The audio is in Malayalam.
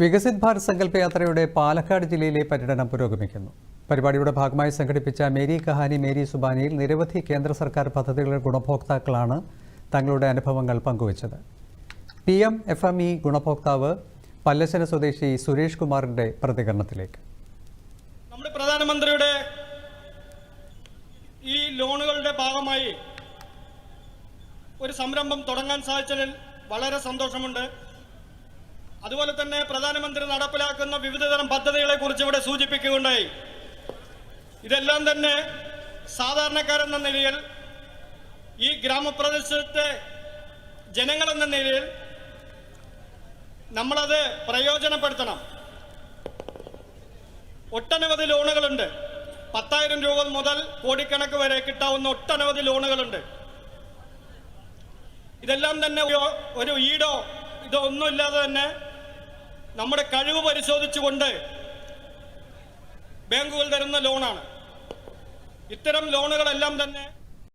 വികസിത് ഭാരത് സങ്കല്പ യാത്രയുടെ പാലക്കാട് ജില്ലയിലെ പര്യടനം പുരോഗമിക്കുന്നു. പരിപാടിയുടെ ഭാഗമായി സംഘടിപ്പിച്ച മേരി കഹാനി മേരി സുബാനിയിൽ നിരവധി കേന്ദ്ര സർക്കാർ പദ്ധതികളുടെ ഗുണഭോക്താക്കളാണ് തങ്ങളുടെ അനുഭവങ്ങൾ പങ്കുവച്ചത്. P M F M E ഗുണഭോക്താവ് Pallassana സ്വദേശി സുരേഷ് കുമാറിന്റെ പ്രതികരണത്തിലേക്ക്. നമ്മുടെ പ്രധാനമന്ത്രിയുടെ ഈ ലോണുകളുടെ ഭാഗമായി ഒരു സംരംഭം തുടങ്ങാൻ സാധിച്ചതിൽ വളരെ സന്തോഷമുണ്ട്. അതുപോലെ തന്നെ പ്രധാനമന്ത്രി നടപ്പിലാക്കുന്ന വിവിധതരം പദ്ധതികളെ കുറിച്ച് ഇവിടെ സൂചിപ്പിക്കുകയുണ്ടായി. ഇതെല്ലാം തന്നെ സാധാരണക്കാരെന്ന നിലയിൽ ഈ ഗ്രാമപ്രദേശത്തെ ജനങ്ങളെന്ന നിലയിൽ നമ്മളത് പ്രയോജനപ്പെടുത്തണം. ഒട്ടനവധി ലോണുകളുണ്ട്. പത്തായിരം രൂപ മുതൽ കോടിക്കണക്ക് വരെ കിട്ടാവുന്ന ഒട്ടനവധി ലോണുകളുണ്ട്. ഇതെല്ലാം തന്നെ ഒരു- ഈടോ ഇതോ ഒന്നുമില്ലാതെ തന്നെ നമ്മുടെ കഴിവ് പരിശോധിച്ചുകൊണ്ട് ബാങ്കുകൾ തരുന്ന ലോണാണ്. ഇത്തരം ലോണുകളെല്ലാം തന്നെ